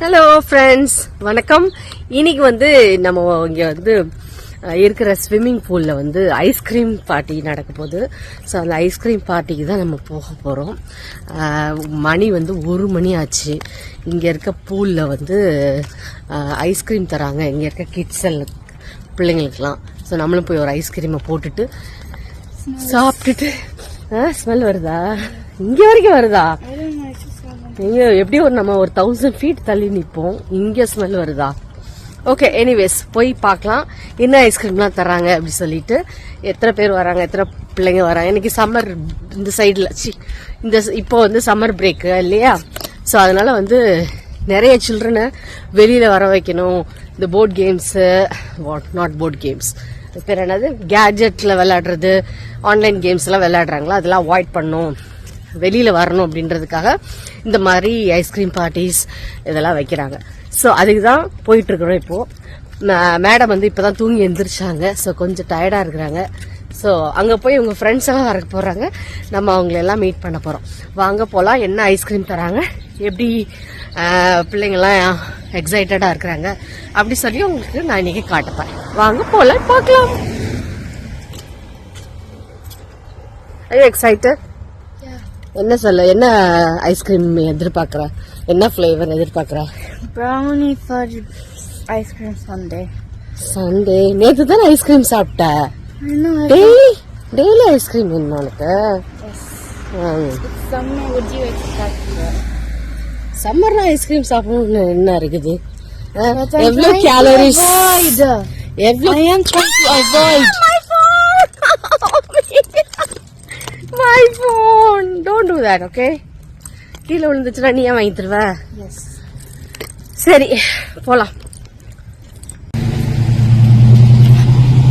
Hello friends வணக்கம். இன்னைக்கு வந்து நம்ம இங்க வந்து இருக்கிற ஸ்விம்மிங் பூல்ல வந்து ஐஸ்கிரீம் பார்ட்டி நடக்க போகுது. ஸோ அந்த ஐஸ்கிரீம் பார்ட்டிக்கு தான் நம்ம போக போகிறோம் மணி வந்து ஒரு மணி ஆச்சு. இங்கே இருக்க பூலில் வந்து ஐஸ்கிரீம் தராங்க. இங்கே இருக்க கிட்ஸ் எல்லாம் பிள்ளைங்களுக்குலாம் ஸோ நம்மளும் போய் ஒரு ஐஸ்கிரீமை போட்டுட்டு சாப்பிட்டுட்டு ஸ்மெல் வருதா? இங்கே வரைக்கும் வருதா? எப்படி ஒரு நம்ம ஒரு தௌசண்ட் ஃபீட் தள்ளி நிற்போம் இங்க ஸ்மெல் வருதா? ஓகே எனிவேஸ் போய் பார்க்கலாம். என்ன ஐஸ்கிரீம்லாம் தராங்க அப்படி சொல்லிட்டு. எத்தனை பேர் வராங்க எத்தனை பிள்ளைங்க வராங்க? இன்னைக்கு சம்மர் இந்த சைடில் சி இந்த இப்போ வந்து சம்மர் பிரேக்கு இல்லையா? ஸோ அதனால வந்து நிறைய சில்ட்ரனை வெளியில் வர வைக்கணும். இந்த board games what not board games பேர் என்னது? கேஜெட்டில் விளையாடுறது ஆன்லைன் கேம்ஸ் எல்லாம் விளையாடுறாங்களா? அதெல்லாம் அவாய்ட் பண்ணும் வெளியில் வரணும் அப்படின்றதுக்காக இந்த மாதிரி ஐஸ்கிரீம் பார்ட்டிஸ் இதெல்லாம் வைக்கிறாங்க. ஸோ அதுக்கு தான் போயிட்டுருக்குறோம் இப்போது மேடம் வந்து இப்போ தான் தூங்கி எழுந்திரிச்சாங்க ஸோ கொஞ்சம் டயர்டாக இருக்கிறாங்க. ஸோ அங்கே போய் உங்க ஃப்ரெண்ட்ஸ் எல்லாம் வர போகிறாங்க நம்ம அவங்கள எல்லாம் மீட் பண்ண போகிறோம் வாங்க போகலாம் என்ன ஐஸ்கிரீம் தராங்க? எப்படி பிள்ளைங்கள்லாம் எக்ஸைட்டடாக இருக்கிறாங்க? அப்படி சொல்லி உங்களுக்கு நான் இன்னைக்கு காட்டுப்பேன் வாங்க போகலாம் பார்க்கலாம். எக்ஸைட்டட் என்ன சொல்ல என்ன ஐஸ்கிரீம் எதிர்பார்க்கற? என்ன ஃப்ளேவர் எதிர்பார்க்கற? Fudge ice cream sundae. Sundae நேத்து தானே ஐஸ்கிரீம் சாப்பிட்ட. டெய்லி டெய்லி ஐஸ்கிரீம் வேணும் உனக்கு? சம்மர்ல ஐஸ்கிரீம் சாப்பிடணும்னு என்ன இருக்குது? to calories avoid. My phone don't do that okay? கீழே விழுந்துச்சுன்னா நீ ஏன் வாங்கி தருவ. சரி போலாம்.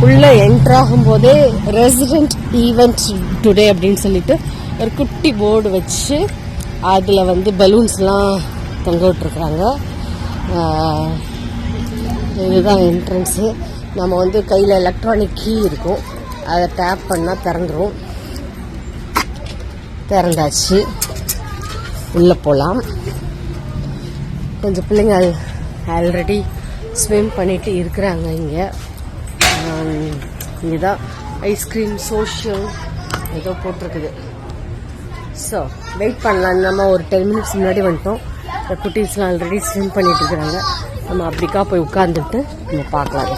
உள்ள என்டர் ஆகும் போதே ரெசிடென்ட் ஈவெண்ட் டுடே அப்படின்னு சொல்லிட்டு ஒரு குட்டி போர்டு வச்சு அதுல வந்து பலூன்ஸ்லாம் தொங்க விட்டுருக்குறாங்க. இதுதான் என்ட்ரன்ஸு நம்ம வந்து கையில் எலக்ட்ரானிக் கீ இருக்கும். அதை டேப் பண்ணால் திறந்துரும். திறந்தாச்சு. உள்ளே போகலாம் கொஞ்சம் பிள்ளைங்க ஆல்ரெடி ஸ்விம் பண்ணிட்டு இருக்கிறாங்க இங்கே. தான் ஐஸ்கிரீம் சோஷியல் ஏதோ போட்டிருக்குது. ஸோ வெயிட் பண்ணலாம். நம்ம ஒரு டென் மினிட்ஸ் முன்னாடி வந்துட்டோம். இந்த குட்டீஸ்லாம் ஆல்ரெடி ஸ்விம் பண்ணிட்டு இருக்கிறாங்க. நம்ம அப்படிக்கா போய் உட்காந்துட்டு நம்ம பார்க்கலாம்.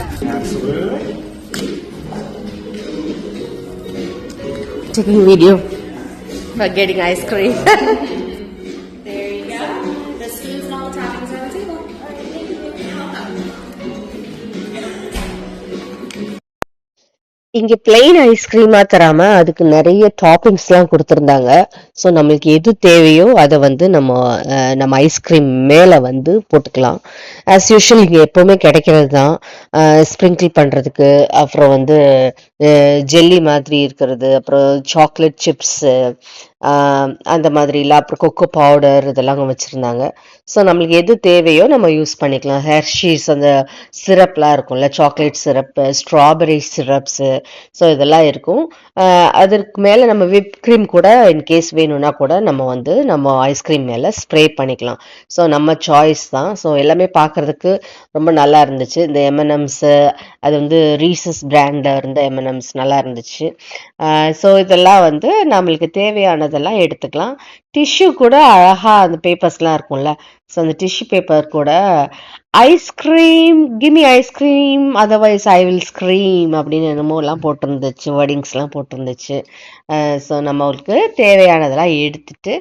Taking video. For getting ice cream. There you go. The spoons and all the toppings are on the table. இங்க பிளெயின் ஐஸ்கிரீமா தராம அதுக்கு நிறைய டாப்பிங்ஸ்லாம் கொடுத்துருந்தாங்க ஸோ நம்மளுக்கு எது தேவையோ அதை வந்து நம்ம நம்ம ஐஸ்கிரீம் மேல வந்து போட்டுக்கலாம் ஆஸ் யூஷுவல் இங்க எப்பவுமே கிடைக்கிறது தான் ஸ்ப்ரிங்கிள் பண்றதுக்கு அப்புறம் வந்து ஜெல்லி மாதிரி இருக்கிறது அப்புறம் சாக்லேட் சிப்ஸ் அந்த மாதிரிலாம். அப்புறம் கொக்கோ பவுடர் இதெல்லாம் அவங்க வச்சுருந்தாங்க. ஸோ நம்மளுக்கு எது தேவையோ நம்ம யூஸ் பண்ணிக்கலாம். ஹெர்ஷீஸ் அந்த சிரப்லாம் இருக்கும்ல chocolate syrup strawberry syrups so இதெல்லாம் இருக்கும். அதற்கு மேலே நம்ம விப் க்ரீம் கூட இன்கேஸ் வேணும்னா கூட நம்ம வந்து நம்ம ஐஸ்கிரீம் மேலே ஸ்ப்ரே பண்ணிக்கலாம். ஸோ நம்ம சாய்ஸ் தான். ஸோ எல்லாமே பார்க்கறதுக்கு ரொம்ப நல்லா இருந்துச்சு. இந்த எம்என்எம்ஸு அது வந்து ரீசஸ் பிராண்டில் இருந்த எம்என்எம்ஸ் நல்லா இருந்துச்சு. ஸோ இதெல்லாம் வந்து நம்மளுக்கு தேவையான தேவையானதெல்லாம் எடுத்துக்கலாம். டிஷ்யூ கூட அழகாக அந்த பேப்பர்ஸ்லாம் இருக்கும்ல. ஸோ அந்த டிஷ்யூ பேப்பர் கூட ice cream gimme ice cream otherwise I will scream அப்படின்னு என்னமோலாம் போட்டிருந்துச்சு வேர்டிங்ஸ்லாம் போட்டிருந்துச்சு. ஸோ நம்மளுக்கு தேவையானதெல்லாம் எடுத்துட்டு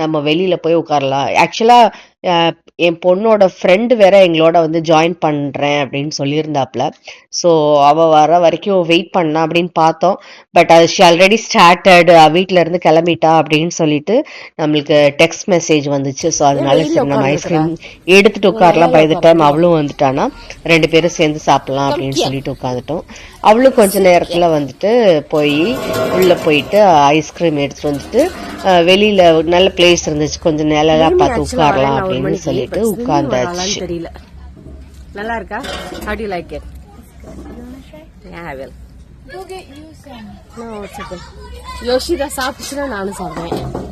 நம்ம வெளியில் போய் உட்காரலாம். ஆக்சுவலாக என் பொண்ணோட ஃப்ரெண்டு வேற எங்களோட வந்து ஜாயின் பண்ணுறேன் அப்படின்னு சொல்லியிருந்தாப்புல. ஸோ அவள் வர வரைக்கும் வெயிட் பண்ணா அப்படின்னு பார்த்தோம். பட் அது ஷி ஆல்ரெடி ஸ்டார்டட் வீட்டிலேருந்து இருந்து கிளம்பிட்டா அப்படின்னு சொல்லிட்டு நம்மளுக்கு டெக்ஸ்ட் மெசேஜ் வந்துச்சு. ஸோ அதனால சரி நம்ம ஐஸ்கிரீம் எடுத்துட்டு உட்காரலாம். பை த டைம் அவளும் வந்துட்டானா ரெண்டு பேரும் சேர்ந்து சாப்பிடலாம் அப்படின்னு சொல்லிட்டு உட்காந்துட்டோம் அவளும் கொஞ்ச நேரத்துல வந்துட்டு போய் உள்ள போயிட்டு ஐஸ்கிரீம் எடுத்துட்டு வந்துட்டு வெளியில நல்ல பிளேஸ் இருந்துச்சு. கொஞ்சம் நிழலா பார்த்து உட்காரலாம் அப்படின்னு சொல்லிட்டு உட்கார்ந்தாச்சு. தெரியல. நல்லா இருக்கா? Some. no it's okay. Yoshitha சாப்பிட்டுச்சுன்னா நானும் சாப்பிடுவேன்.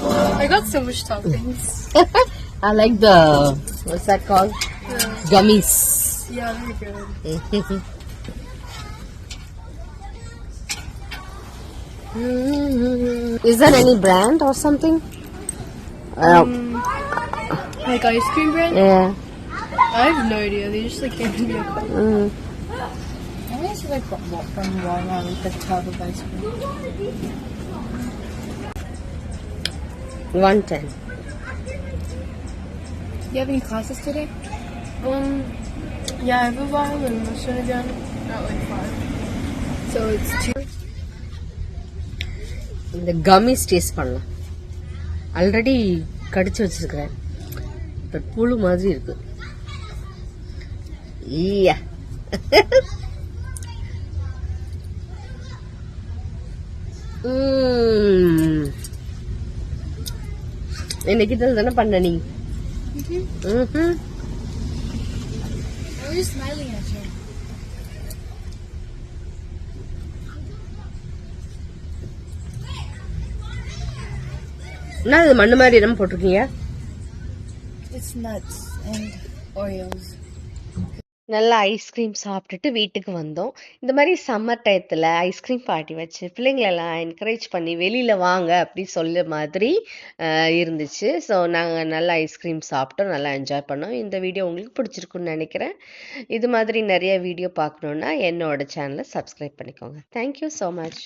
I got so much toppings. I like the what's that called? Gummies. Yeah, they're good. Is there any brand or something? Uh, Like ice cream brand? yeah. I have no idea. They just like gave me a cup. Mm. I guess like got what from Walmart, like the tub of ice cream. One ten. You have any classes today? Um, yeah, I have a violin lesson again at like five. So it's two. இந்த gummies taste பண்ணலாம் already கடிச்சு வச்சிருக்கிறேன் but புழு மாதிரி இருக்கு ஈயா ம். இன்னைக்கு இதில் தானே பண்ண நீ. என்ன இது மண்ணு மாதிரி என்ன போட்டிருக்கீங்க It's nuts and Oreos. நல்லா ஐஸ்கிரீம் சாப்பிட்டுட்டு வீட்டுக்கு வந்தோம். இந்த மாதிரி சம்மர் டயத்தில் ஐஸ்கிரீம் பார்ட்டி வச்சு பிள்ளைங்களெல்லாம் என்கரேஜ் பண்ணி வெளியில் வாங்க அப்படி சொல்ல மாதிரி இருந்துச்சு. ஸோ நாங்கள் நல்லா ஐஸ்கிரீம் சாப்பிட்டோம். நல்லா என்ஜாய் பண்ணோம். இந்த வீடியோ உங்களுக்கு பிடிச்சிருக்குன்னு நினைக்கிறேன். இது மாதிரி நிறைய வீடியோ பார்க்கணுன்னா என்னோட சேனலை சப்ஸ்கிரைப் பண்ணிக்கோங்க. Thank you so much